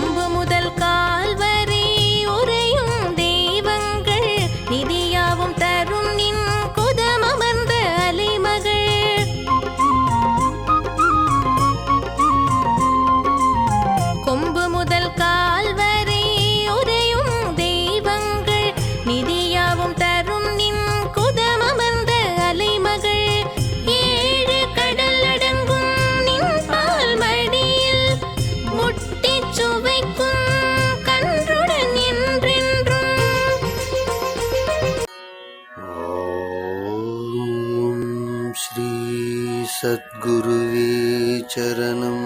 கொம்பு முதல் கால் வரை உரையும் தெய்வங்கள். நிதியாவும் தரும் நின் குதம் அமர்ந்த அலைமகள். கொம்பு முதல் கால் श्रीसद्गुरुवे चरणम्